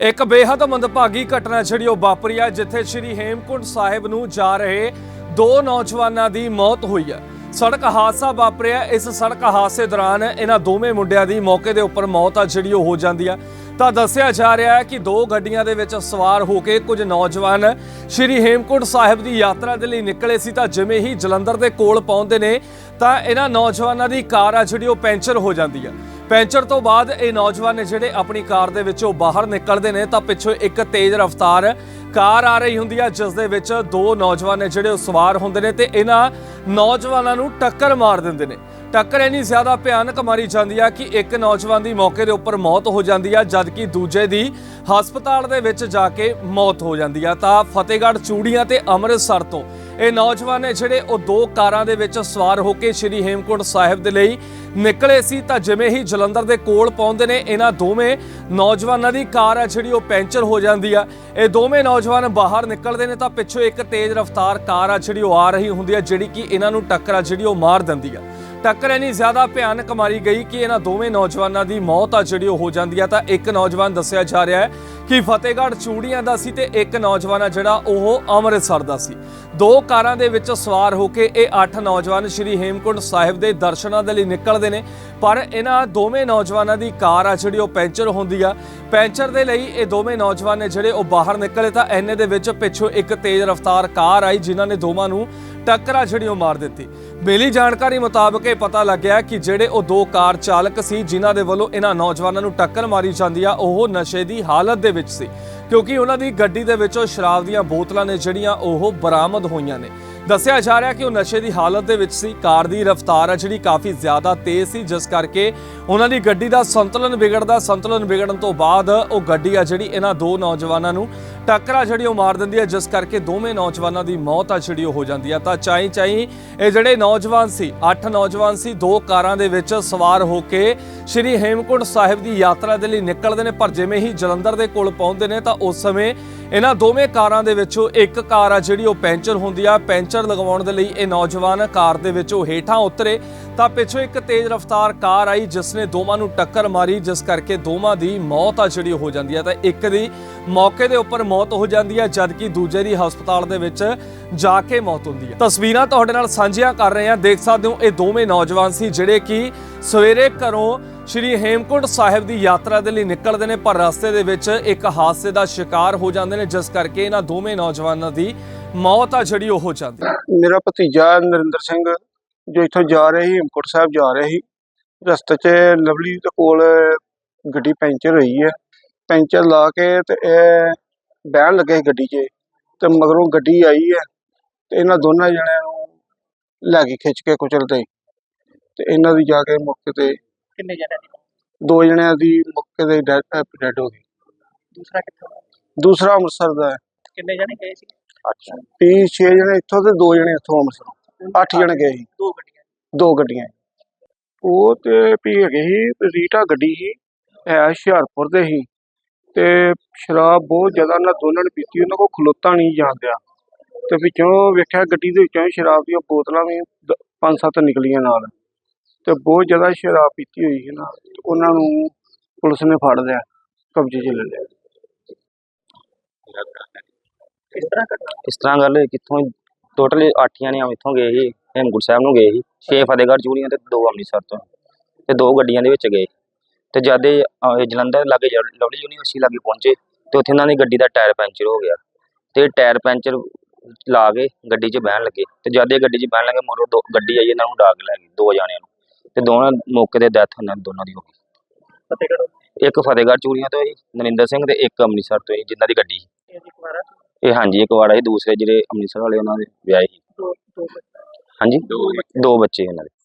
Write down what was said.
ਇੱਕ ਬੇਹੱਦ ਮੰਦਭਾਗੀ ਘਟਨਾ ਜਿਹੜੀ ਉਹ ਵਾਪਰੀ ਹੈ ਜਿੱਥੇ ਸ਼੍ਰੀ ਹੇਮਕੁੰਟ ਸਾਹਿਬ ਨੂੰ ਜਾ ਰਹੇ ਦੋ ਨੌਜਵਾਨਾਂ ਦੀ ਮੌਤ ਹੋਈ ਹੈ ਸੜਕ ਹਾਦਸਾ ਵਾਪਰਿਆ। ਇਸ ਸੜਕ ਹਾਦਸੇ ਦੌਰਾਨ ਇਹਨਾਂ ਦੋਵੇਂ ਮੁੰਡਿਆਂ ਦੀ ਮੌਕੇ ਦੇ ਉੱਪਰ ਮੌਤ ਆ ਜਿਹੜੀ ਉਹ ਹੋ ਜਾਂਦੀ ਆ। ਤਾਂ ਦੱਸਿਆ ਜਾ ਰਿਹਾ ਹੈ ਕਿ ਦੋ ਗੱਡੀਆਂ ਦੇ ਵਿੱਚ ਸਵਾਰ ਹੋ ਕੇ ਕੁਝ ਨੌਜਵਾਨ ਸ਼੍ਰੀ ਹੇਮਕੁੰਟ ਸਾਹਿਬ ਦੀ ਯਾਤਰਾ ਦੇ ਲਈ ਨਿਕਲੇ ਸੀ। ਤਾਂ ਜਿਵੇਂ ਹੀ ਜਲੰਧਰ ਦੇ ਕੋਲ ਪਹੁੰਚਦੇ ਨੇ, ਤਾਂ ਇਹਨਾਂ ਨੌਜਵਾਨਾਂ ਦੀ ਕਾਰ ਆ ਜਿਹੜੀ ਉਹ ਪੈਂਚਰ ਹੋ ਜਾਂਦੀ ਆ। ਪੈਂਚਰ ਤੋਂ ਬਾਅਦ ਇਹ ਨੌਜਵਾਨ ਨੇ ਜਿਹੜੇ ਆਪਣੀ ਕਾਰ ਦੇ ਵਿੱਚੋਂ ਬਾਹਰ ਨਿਕਲਦੇ ਨੇ, ਤਾਂ ਪਿੱਛੋਂ ਇੱਕ ਤੇਜ਼ ਰਫ਼ਤਾਰ ਕਾਰ ਆ ਰਹੀ ਹੁੰਦੀ ਆ, ਜਿਸ ਦੇ ਵਿੱਚ ਦੋ ਨੌਜਵਾਨ ਨੇ ਜਿਹੜੇ ਉਹ ਸਵਾਰ ਹੁੰਦੇ ਨੇ ਤੇ ਇਹਨਾਂ ਨੌਜਵਾਨਾਂ ਨੂੰ ਟੱਕਰ ਮਾਰ ਦਿੰਦੇ ਨੇ। ਟੱਕਰ ਇੰਨੀ ਜ਼ਿਆਦਾ ਭਿਆਨਕ ਮਾਰੀ ਜਾਂਦੀ ਆ ਕਿ ਇੱਕ ਨੌਜਵਾਨ ਦੀ ਮੌਕੇ ਦੇ ਉੱਪਰ ਮੌਤ ਹੋ ਜਾਂਦੀ ਆ, ਜਦਕਿ ਦੂਜੇ ਦੀ ਹਸਪਤਾਲ ਦੇ ਵਿੱਚ ਜਾ ਕੇ ਮੌਤ ਹੋ ਜਾਂਦੀ ਆ। ਤਾਂ ਫਤਿਹਗੜ੍ਹ, ਚੂੜੀਆਂ ਤੇ ਅੰਮ੍ਰਿਤਸਰ ਤੋਂ ਇਹ ਨੌਜਵਾਨ ਨੇ ਜਿਹੜੇ ਉਹ ਦੋ ਕਾਰਾਂ ਦੇ ਵਿੱਚ ਸਵਾਰ ਹੋ ਕੇ ਸ਼੍ਰੀ ਹੇਮਕੁੰਟ ਸਾਹਿਬ ਦੇ ਲਈ ਨਿਕਲੇ ਸੀ ਤਾਂ ਜਿਵੇਂ ਹੀ ਜਲੰਧਰ ਦੇ ਕੋਲ ਪਹੁੰਚਦੇ ਨੇ, ਇਹਨਾਂ ਦੋਵੇਂ ਨੌਜਵਾਨਾਂ ਦੀ ਕਾਰ ਆ ਜਿਹੜੀ ਉਹ ਪੈਂਚਰ ਹੋ ਜਾਂਦੀ ਆ। ਇਹ ਦੋਵੇਂ ਨੌਜਵਾਨ ਬਾਹਰ ਨਿਕਲਦੇ ਨੇ ਤਾਂ ਪਿੱਛੋਂ ਇੱਕ ਤੇਜ਼ ਰਫ਼ਤਾਰ ਕਾਰ ਆ ਜਿਹੜੀ ਉਹ ਆ ਰਹੀ ਹੁੰਦੀ ਆ, ਜਿਹੜੀ ਕਿ ਇਹਨਾਂ ਨੂੰ ਟੱਕਰ ਆ ਜਿਹੜੀ ਉਹ ਮਾਰ ਦਿੰਦੀ ਆ। ਟੱਕਰ ਇੰਨੀ ਜ਼ਿਆਦਾ ਭਿਆਨਕ ਮਾਰੀ ਗਈ ਕਿ ਇਹਨਾਂ ਦੋਵੇਂ ਨੌਜਵਾਨਾਂ ਦੀ ਮੌਤ ਆ ਜਿਹੜੀ ਉਹ ਹੋ ਜਾਂਦੀ ਆ। ਤਾਂ ਇੱਕ ਨੌਜਵਾਨ ਦੱਸਿਆ ਜਾ ਰਿਹਾ ਹੈ ਕਿ ਫਤਿਹਗੜ੍ਹ ਚੂੜੀਆਂ ਦਾ ਸੀ ਤੇ ਇੱਕ ਨੌਜਵਾਨ ਆ ਜਿਹੜਾ ਉਹ ਅੰਮ੍ਰਿਤਸਰ ਦਾ ਸੀ। ਦੋ ਕਾਰਾਂ ਦੇ ਵਿੱਚ ਸਵਾਰ ਹੋ ਕੇ ਇਹ ਅੱਠ ਨੌਜਵਾਨ ਸ਼੍ਰੀ ਹੇਮਕੁੰਟ ਸਾਹਿਬ ਦੇ ਦਰਸ਼ਨਾਂ ਦੇ ਲਈ ਨਿਕਲਦੇ ਨੇ। ਪਰ ਇਹਨਾਂ ਦੋਵੇਂ ਨੌਜਵਾਨਾਂ ਦੀ ਕਾਰ ਆ ਜਿਹੜੀ ਉਹ ਪੈਂਚਰ ਹੁੰਦੀ ਆ। ਪੈਂਚਰ ਦੇ ਲਈ ਇਹ ਦੋਵੇਂ ਨੌਜਵਾਨ ਨੇ ਜਿਹੜੇ ਉਹ ਬਾਹਰ ਨਿਕਲੇ ਤਾਂ ਐਨੇ ਦੇ ਵਿੱਚ ਪਿੱਛੋਂ ਇੱਕ ਤੇਜ਼ ਰਫ਼ਤਾਰ ਕਾਰ ਆਈ ਜਿਨ੍ਹਾਂ ਨੇ ਦੋਵਾਂ ਨੂੰ ਟੱਕਰਾ ਜਿਹੜੀ ਉਹ ਮਾਰ ਦਿੱਤੀ। ਮਿਲੀ ਜਾਣਕਾਰੀ ਮੁਤਾਬਕ ਇਹ ਪਤਾ ਲੱਗਿਆ ਕਿ ਜਿਹੜੇ ਉਹ ਦੋ ਕਾਰ ਚਾਲਕ ਸੀ, ਜਿਨ੍ਹਾਂ ਦੇ ਵੱਲੋਂ ਇਹਨਾਂ ਨੌਜਵਾਨਾਂ ਨੂੰ ਟੱਕਰ ਮਾਰੀ ਜਾਂਦੀ ਆ, ਉਹ ਨਸ਼ੇ ਦੀ ਹਾਲਤ ਦੇ ਵਿੱਚ ਸੀ। ਕਿਉਂਕਿ ਉਹਨਾਂ ਦੀ ਗੱਡੀ ਦੇ ਵਿੱਚੋਂ ਸ਼ਰਾਬ ਦੀਆਂ ਬੋਤਲਾਂ ਨੇ ਜਿਹੜੀਆਂ ਉਹ ਬਰਾਮਦ ਹੋਈਆਂ ਨੇ। ਦੱਸਿਆ ਜਾ ਰਿਹਾ ਕਿ ਉਹ ਨਸ਼ੇ ਦੀ ਹਾਲਤ ਦੇ ਵਿੱਚ ਸੀ। ਕਾਰ ਦੀ ਰਫ਼ਤਾਰ ਆ ਜਿਹੜੀ ਕਾਫੀ ਜ਼ਿਆਦਾ ਤੇਜ਼ ਸੀ, ਜਿਸ ਕਰਕੇ ਉਹਨਾਂ ਦੀ ਗੱਡੀ ਦਾ ਸੰਤੁਲਨ ਵਿਗੜਦਾ, ਸੰਤੁਲਨ ਵਿਗੜਨ ਤੋਂ ਬਾਅਦ ਉਹ ਗੱਡੀ ਆ ਜਿਹੜੀ ਇਹਨਾਂ ਦੋ ਨੌਜਵਾਨਾਂ ਨੂੰ ਟੱਕਰਾ ਜਿਹੜੀ ਉਹ ਮਾਰ ਦਿੰਦੀ ਹੈ, ਜਿਸ ਕਰਕੇ ਦੋਵੇਂ ਨੌਜਵਾਨਾਂ ਦੀ ਮੌਤ ਆ ਜਿਹੜੀ ਉਹ ਹੋ ਜਾਂਦੀ ਆ ਤਾਂ ਚਾਈ ਚਾਈ ਇਹ ਜਿਹੜੇ ਨੌਜਵਾਨ ਸੀ, ਅੱਠ ਨੌਜਵਾਨ ਸੀ, ਦੋ ਕਾਰਾਂ ਦੇ ਵਿੱਚ ਸਵਾਰ ਹੋ ਕੇ ਸ਼੍ਰੀ ਹੇਮਕੁੰਟ ਸਾਹਿਬ ਦੀ ਯਾਤਰਾ ਦੇ ਲਈ ਨਿਕਲਦੇ ਨੇ। ਪਰ ਜਿਵੇਂ ਹੀ ਜਲੰਧਰ ਦੇ ਕੋਲ ਪਹੁੰਚਦੇ ਨੇ, ਤਾਂ ਉਸ ਸਮੇਂ ਇਹਨਾਂ ਦੋਵੇਂ ਕਾਰਾਂ ਦੇ ਵਿੱਚੋਂ ਇੱਕ ਕਾਰ ਆ ਜਿਹੜੀ ਉਹ ਪੈਂਚਰ ਹੁੰਦੀ ਆ। ਪੈਂਚਰ ਲਗਵਾਉਣ ਦੇ ਲਈ ਇਹ ਨੌਜਵਾਨ ਕਾਰ ਦੇ ਵਿੱਚੋਂ ਹੇਠਾਂ ਉਤਰੇ। ਤਾਂ ਪਿੱਛੋਂ ਇੱਕ ਤੇਜ਼ ਰਫ਼ਤਾਰ ਕਾਰ ਆਈ, ਜਿਸ ਨੇ ਦੋਵਾਂ ਨੂੰ ਟੱਕਰ ਮਾਰੀ, ਜਿਸ ਕਰਕੇ ਦੋਵਾਂ ਦੀ ਮੌਤ ਆ ਜਿਹੜੀ ਉਹ ਹੋ ਜਾਂਦੀ ਹੈ ਤਾਂ ਇੱਕ ਦੀ ਮੌਕੇ ਦੇ ਉੱਪਰ ਮੌਤ ਹੋ ਜਾਂਦੀ ਹੈ, ਜਦਕਿ ਦੂਜੇ ਦੀ ਹਸਪਤਾਲ ਦੇ ਵਿੱਚ ਜਾ ਕੇ ਮੌਤ ਹੁੰਦੀ ਹੈ। ਤਸਵੀਰਾਂ ਤੁਹਾਡੇ ਨਾਲ ਸਾਂਝੀਆਂ ਕਰ ਰਹੇ ਹਾਂ। ਦੇਖ ਸਕਦੇ ਹੋ, ਇਹ ਦੋਵੇਂ ਨੌਜਵਾਨ ਸੀ, ਜਿਹੜੇ ਕਿ ਸਵੇਰੇ ਘਰੋਂ ਸ਼੍ਰੀ ਹੇਮਕੁੰਟ ਸਾਹਿਬ ਦੀ ਯਾਤਰਾ ਦੇ ਲਈ ਨਿਕਲਦੇ ਨੇ, ਪਰ ਰਸਤੇ ਦੇ ਵਿੱਚ ਇੱਕ ਹਾਦਸੇ ਦਾ ਸ਼ਿਕਾਰ ਹੋ ਜਾਂਦੇ ਨੇ, ਜਿਸ ਕਰਕੇ ਇਹਨਾਂ ਦੋਵੇਂ ਨੌਜਵਾਨਾਂ ਦੀ ਮੌਤ ਆ ਜਿਹੜੀ ਉਹ ਹੋ ਜਾਂਦੀ ਮੇਰਾ ਭਤੀਜਾ ਨਰਿੰਦਰ ਸਿੰਘ, ਜੋ ਇੱਥੋਂ ਜਾ ਰਿਹਾ ਸੀ, ਹੇਮਕੁੰਟ ਸਾਹਿਬ ਜਾ ਰਿਹਾ ਸੀ, ਰਸਤੇ 'ਚ ਲਵਲੀ ਦੇ ਕੋਲ ਗੱਡੀ ਪੈਂਚਰ ਹੋਈ ਹੈ। ਪੈਂਚਰ ਲਾ ਕੇ ਤੇ ਇਹ ਬਹਿਣ ਲੱਗੇ ਸੀ ਗੱਡੀ 'ਚ ਤੇ ਮਗਰੋਂ ਗੱਡੀ ਆਈ ਹੈ ਤੇ ਇਹਨਾਂ ਦੋਨਾਂ ਜਣਿਆਂ ਨੂੰ ਲੈ ਕੇ ਖਿੱਚ ਕੇ ਕੁਚਲਦੇ ਤੇ ਇਹਨਾਂ ਦੀ ਜਾ ਕੇ ਮੌਕੇ ਤੇ ਕਿੰਨੇ ਜਣੇ ਨੇ ਦੋ ਜਣਿਆਂ ਦੀ ਮੌਕੇ ਤੇ ਡੈਡ ਹੋ ਗਈ। ਦੂਸਰਾ ਕਿੱਥੋਂ ਦਾ? ਦੂਸਰਾ ਅੰਮ੍ਰਿਤਸਰ ਦਾ ਹੈ। ਕਿੰਨੇ ਜਣੇ ਗਏ ਸੀ? ਅੱਛਾ 30 6 ਜਣੇ ਇੱਥੋਂ ਤੇ ਦੋ ਜਣੇ ਇੱਥੋਂ ਅੰਮ੍ਰਿਤਸਰ ਅੱਠ ਜਣੇ ਗਏ ਸੀ। ਦੋ ਗੱਡੀਆਂ। ਦੋ ਗੱਡੀਆਂ। ਉਹ ਤੇ ਵੀ ਹੈਗੇ ਸੀ ਰੀਟਾ ਗੱਡੀ ਸੀ ਹੈ ਹੁਸ਼ਿਆਰਪੁਰ ਦੇ ਸੀ। ਤੇ ਸ਼ਰਾਬ ਬਹੁਤ ਜ਼ਿਆਦਾ ਉਹਨਾਂ ਦੋਨਾਂ ਨੇ ਪੀਤੀ, ਉਹਨਾਂ ਕੋਲ ਖਲੋਤਾ ਨਹੀਂ ਜਾਂਦਿਆ ਤੇ ਵਿੱਚੋਂ ਵੇਖਿਆ ਗੱਡੀ ਦੇ ਵਿੱਚੋਂ ਸ਼ਰਾਬ ਦੀਆਂ ਬੋਤਲਾਂ ਵੀ ਪੰਜ ਸੱਤ ਨਿਕਲੀਆਂ ਨਾਲ। ਤੇ ਬਹੁਤ ਜ਼ਿਆਦਾ ਸ਼ਰਾਬ ਪੀਤੀ ਹੋਈ ਸੀ ਨਾ ਉਹਨਾਂ ਨੂੰ ਪੁਲਿਸ ਨੇ ਫੜ ਲਿਆ, ਕਬਜ਼ੇ 'ਚ ਲੈ ਲਿਆ। ਕਿਸ ਤਰ੍ਹਾਂ ਇਸ ਤਰ੍ਹਾਂ ਗੱਲ ਹੋਈ, ਕਿੱਥੋਂ ਟੋਟਲ 8 ਜਣੇ ਇੱਥੋਂ ਗਏ ਸੀ, ਹੇਮਕੁੰਟ ਸਾਹਿਬ ਨੂੰ ਗਏ ਸੀ। 6 ਫਤਿਹਗੜ੍ਹ ਚੂੜੀਆਂ ਤੇ ਦੋ ਅੰਮ੍ਰਿਤਸਰ ਤੋਂ। ਤੇ ਦੋ ਗੱਡੀਆਂ ਦੇ ਵਿੱਚ ਗਏ। ਤੇ ਜਦ ਇਹ ਜਲੰਧਰ ਲਾਗੇ ਲਵਲੀ ਯੂਨੀਵਰਸਿਟੀ ਲਾਗੇ ਪਹੁੰਚੇ ਤੇ ਉੱਥੇ ਇਹਨਾਂ ਦੀ ਗੱਡੀ ਦਾ ਟਾਇਰ ਪੈਂਚਰ ਹੋ ਗਿਆ ਤੇ ਟਾਇਰ ਪੈਂਚਰ ਲਾ ਕੇ ਗੱਡੀ 'ਚ ਬਹਿਣ ਲੱਗੇ ਤੇ ਜਦ ਇਹ ਗੱਡੀ 'ਚ ਬਹਿਣ ਲੱਗੇ ਮੋਰੋ ਦੋ ਗੱਡੀ ਆਈ ਇਹਨਾਂ ਨੂੰ ਡਾਕ ਲੈ ਗਈ ਦੋ ਜਾਣਿਆਂ ਨੂੰ ਤੇ ਦੋਵਾਂ ਮੌਕੇ ਤੇ ਡੈਥ ਉਹਨਾਂ ਦੋਨਾਂ ਦੀ ਹੋ ਗਈ। ਫਤਿਹਗੜ੍ਹ ਇੱਕ ਫਤਿਹਗੜ੍ਹ ਚੂੜੀਆਂ ਤੋਂ ਸੀ ਨਰਿੰਦਰ ਸਿੰਘ ਤੇ ਇੱਕ ਅੰਮ੍ਰਿਤਸਰ ਤੋਂ ਸੀ ਜਿਨ੍ਹਾਂ ਦੀ ਗੱਡੀ ਸੀ। ਇਹ ਹਾਂਜੀ ਇੱਕ ਵਾੜਾ ਸੀ ਦੂਸਰੇ ਜਿਹੜੇ ਅੰਮ੍ਰਿਤਸਰ ਵਾਲੇ ਉਹਨਾਂ ਦੇ ਵਿਆਹੇ ਸੀ। ਹਾਂਜੀ? ਦੋ ਬੱਚੇ ਇਹਨਾਂ ਦੇ।